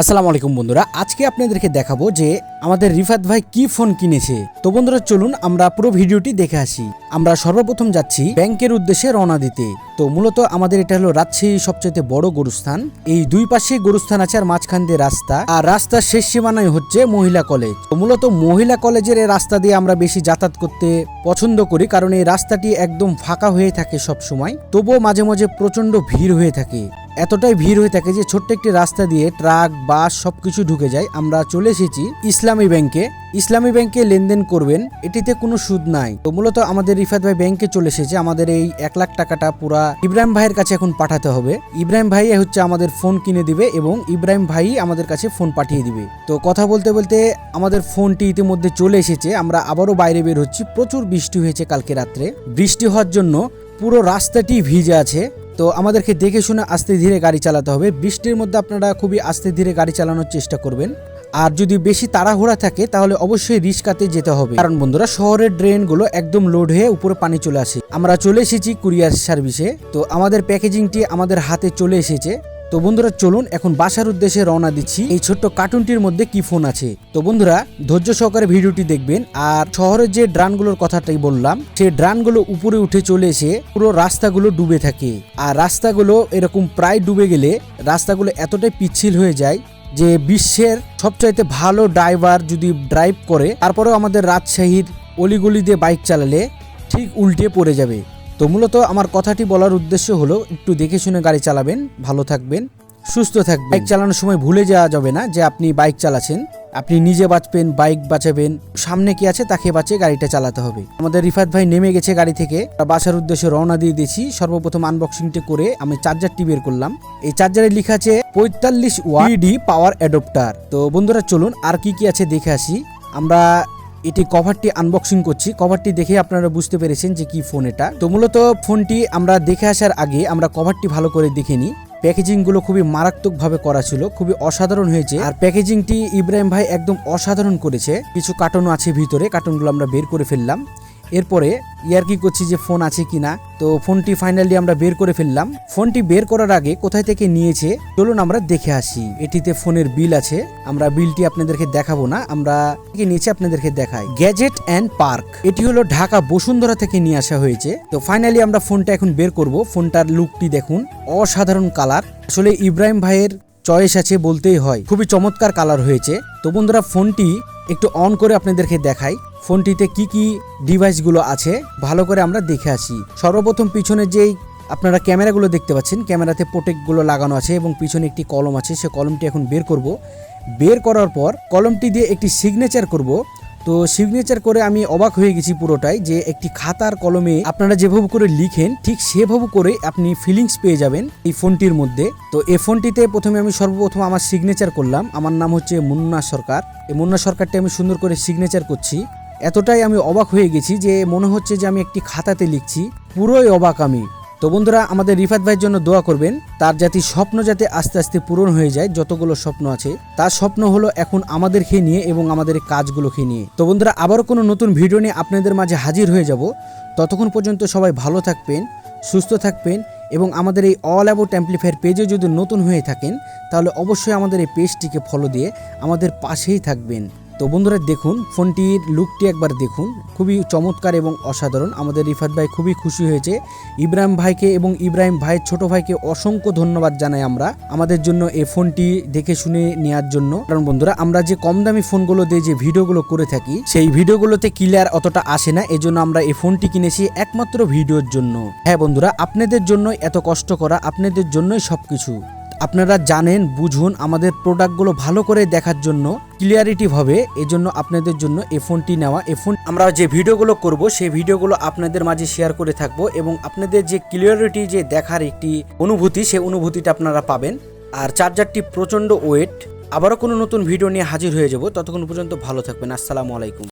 আসসালামু আলাইকুম বন্ধুরা, আজকে আপনাদেরকে দেখাবো যে আমাদের রিফাত ভাই কি ফোন কিনেছে। তো বন্ধুরা, চলুন আমরা পুরো ভিডিওটি দেখে আসি। আমরা সর্বপ্রথম যাচ্ছি ব্যাংকের উদ্দেশ্যে রওনা দিতে। তো মূলত আমাদের এটা হলো রাজশাহী সবচেয়ে বড় গরুস্থান। এই দুই পাশে গরুস্থান আছে আর মাঝখান দিয়ে রাস্তা। আর রাস্তার শেষ সীমানায় হচ্ছে মহিলা কলেজ। তো মূলত মহিলা কলেজের এই রাস্তা দিয়ে আমরা বেশি যাতায়াত করতে পছন্দ করি, কারণ এই রাস্তাটি একদম ফাঁকা হয়ে থাকে সব সময় তবুও মাঝে মাঝে প্রচণ্ড ভিড় হয়ে থাকে। এতটাই ভিড় হয়ে থাকে যে ছোট্ট একটি রাস্তা দিয়ে ট্রাক, বাস সবকিছু ঢুকে যায়। আমরা চলে এসেছি ইসলামী ব্যাংকে ইসলামী ব্যাংকে লেনদেন করবেন, এটিতে কোনো সুদ নাই। তো মূলত আমাদের রিফাত ভাই ব্যাংকে চলে এসেছে। আমাদের এই এক লাখ টাকাটা পুরা ইব্রাহিম ভাইয়ের কাছে এখন পাঠাতে হবে। ইব্রাহিম ভাই হচ্ছে আমাদের ফোন কিনে দিবে এবং ইব্রাহিম ভাই আমাদের কাছে ফোন পাঠিয়ে দিবে। তো কথা বলতে বলতে আমাদের ফোনটি ইতিমধ্যে চলে এসেছে। আমরা আবারও বাইরে বের হচ্ছি। প্রচুর বৃষ্টি হয়েছে কালকে রাত্রে। বৃষ্টি হওয়ার জন্য পুরো রাস্তাটি ভিজে আছে। তো আমাদেরকে দেখে শুনে আস্তে ধীরে গাড়ি চালাতে হবে। বৃষ্টির মধ্যে আপনারা খুবই আস্তে ধীরে গাড়ি চালানোর চেষ্টা করবেন। আর যদি বেশি তাড়াহুড়া থাকে, তাহলে অবশ্যই রিস্কাতে যেতে হবে। কারণ বন্ধুরা, শহরের ড্রেনগুলো একদম লোড হয়ে উপরে পানি চলে আসে। আমরা চলে এসেছি কুরিয়ার সার্ভিসে। তো আমাদের প্যাকেজিংটি আমাদের হাতে চলে এসেছে। তো বন্ধুরা, চলুন এখন বাসার উদ্দেশ্যে রওনা দিচ্ছি। এই ছোট্ট কার্টুনটির মধ্যে কি ফোন আছে? তো বন্ধুরা, ধৈর্য সহকারে ভিডিওটি দেখবেন আর শহরের যে ড্রানগুলোর কথাটাই বললাম, সেই ড্রানগুলো উপরে উঠে চলে এসে পুরো রাস্তাগুলো ডুবে থাকে। আর রাস্তাগুলো এরকম প্রায় ডুবে গেলে রাস্তাগুলো এতটাই পিচ্ছিল হয়ে যায় যে বিশ্বের সবচাইতে ভালো ড্রাইভার যদি ড্রাইভ করে, তারপরেও আমাদের রাজশাহীর অলিগলি দিয়ে বাইক চালালে ঠিক উল্টে পড়ে যাবে। তো মূলত আমার কথাটি বলার উদ্দেশ্য হলো, একটু দেখে শুনে গাড়ি চালাবেন, ভালো থাকবেন, সুস্থ থাকবেন। বাইক চালানোর সময় ভুলে যাওয়া যাবে না যে আপনি বাইক চালাচ্ছেন। আপনি নিজে বাঁচবেন, বাইক বাঁচাবেন, সামনে কি আছে তাকে বাঁচিয়ে গাড়িটা চালাতে হবে। আমাদের রিফাত ভাই নেমে গেছে গাড়ি থেকে। বাসার উদ্দেশ্যে রওনা দিয়ে দিয়েছি। সর্বপ্রথম আনবক্সিংটি করে আমি চার্জারটি বের করলাম। এই চার্জারে লেখা আছে, পঁয়তাল্লিশ ওয়াডি পাওয়ার অ্যাডপ্টার তো বন্ধুরা, চলুন আর কি কি আছে দেখে আসি। আমরা এটি কভারটি আনবক্সিং করছি। কভারটি দেখে আপনারা বুঝতে পেরেছেন যে কি ফোন এটা। তো মূলত ফোনটি আমরা দেখে আসার আগে আমরা কভারটি ভালো করে দেখে নিই। প্যাকেজিংগুলো খুবই মারাত্মকভাবে করা ছিল, খুবই অসাধারণ হয়েছে। আর প্যাকেজিংটি ইব্রাহিম ভাই একদম অসাধারণ করেছে। কিছু কার্টুন আছে ভিতরে কার্টুনগুলো আমরা বের করে ফেললাম। এরপরে ইয়ার কি করছি যে ফোন আছে কিনা তো ফোনটি ফাইনালি আমরা বের করে ফেললাম। ফোনটি বের করার আগে কোথায় থেকে নিয়েছে? চলুন আমরা দেখে আসি। এটিতে ফোনের বিল আছে। আমরা বিলটি আপনাদেরকে দেখাবো না। আমরা কি নিচে আপনাদেরকে দেখাই। গ্যাজেট অ্যান্ড পার্ক এটি হলো ঢাকা বসুন্ধরা থেকে নিয়ে আসা হয়েছে। তো ফাইনালি আমরা ফোনটা এখন বের করব। ফোনটার লুকটি দেখুন। অসাধারণ কালার আসলে ইব্রাহিম ভাইয়ের চয়েস আছে বলতেই হয়। খুবই চমৎকার কালার হয়েছে। তো বন্ধুরা, ফোনটি একটু অন করে আপনাদেরকে দেখাই। ফোনটিতে কি কি ডিভাইসগুলো আছে, ভালো করে আমরা দেখে আসি। সর্বপ্রথম পিছনে যেই আপনারা ক্যামেরাগুলো দেখতে পাচ্ছেন, ক্যামেরাতে প্রোটেক্টগুলো লাগানো আছে এবং পিছনে একটি কলম আছে, সে কলমটি এখন বের করব। বের করার পর কলমটি দিয়ে একটি সিগনেচার করব। তো সিগনেচার করে আমি অবাক হয়ে গেছি পুরোটাই যে একটি খাতার কলমে আপনারা যেভাবে করে লিখেন, ঠিক সেভাবে করে আপনি ফিলিংস পেয়ে যাবেন এই ফোনটির মধ্যে। তো এই ফোনটিতে প্রথমে আমি সর্বপ্রথম আমার সিগনেচার করলাম। আমার নাম হচ্ছে মুন্না সরকার। এই মুন্না সরকারটি আমি সুন্দর করে সিগনেচার করছি। এতটাই আমি অবাক হয়ে গেছি যে মনে হচ্ছে যে আমি একটি খাতাতে লিখছি, পুরোই অবাক আমি। তো বন্ধুরা, আমাদের রিফাত ভাইয়ের জন্য দোয়া করবেন, তার যাতে স্বপ্ন যাতে আস্তে আস্তে পূরণ হয়ে যায়, যতগুলো স্বপ্ন আছে, তার স্বপ্ন হলো এখন আমাদেরকে নিয়ে এবং আমাদের কাজগুলোকে নিয়ে। তো বন্ধুরা, আবারও কোনো নতুন ভিডিও নিয়ে আপনাদের মাঝে হাজির হয়ে যাব। ততক্ষণ পর্যন্ত সবাই ভালো থাকবেন, সুস্থ থাকবেন এবং আমাদের এই অল অ্যাবাউট অ্যাম্পলিফায়ার পেজে যদি নতুন হয়ে থাকেন, তাহলে অবশ্যই আমাদের এই পেজটিকে ফলো দিয়ে আমাদের পাশেই থাকবেন। তো বন্ধুরা দেখুন, ফোনটির লুকটি একবার দেখুন। খুবই চমৎকার এবং অসাধারণ। আমাদের রিফাত ভাই খুবই খুশি হয়েছে। ইব্রাহিম ভাইকে এবং ইব্রাহিম ভাইয়ের ছোট ভাইকে অসংখ্য ধন্যবাদ জানাই আমরা আমাদের জন্য এই ফোনটি দেখে শুনে নেওয়ার জন্য। কারণ বন্ধুরা, আমরা যে কম দামি ফোনগুলো দিয়ে যে ভিডিওগুলো করে থাকি, সেই ভিডিওগুলোতে ক্লিয়ার অতটা আসে না। এজন্য আমরা এই ফোনটি কিনেছি একমাত্র ভিডিওর জন্য। হ্যাঁ বন্ধুরা, আপনাদের জন্য এত কষ্ট করা, আপনাদের জন্যই সবকিছু। আপনারা জানেন, বুঝুন আমাদের প্রোডাক্টগুলো ভালো করে দেখার জন্য ক্লিয়ারিটি হবে, এজন্য আপনাদের জন্য এই ফোনটি নেওয়া। এ ফোন আমরা যে ভিডিওগুলো করব, সেই ভিডিওগুলো আপনাদের মাঝে শেয়ার করে থাকব এবং আপনাদের যে ক্লিয়ারিটি যে দেখার একটি অনুভূতি, সেই অনুভূতিটা আপনারা পাবেন। আর চার্জারটি প্রচণ্ড ওয়েট আবারও কোনো নতুন ভিডিও নিয়ে হাজির হয়ে যাব। ততক্ষণ পর্যন্ত ভালো থাকবেন। আসসালামু আলাইকুম।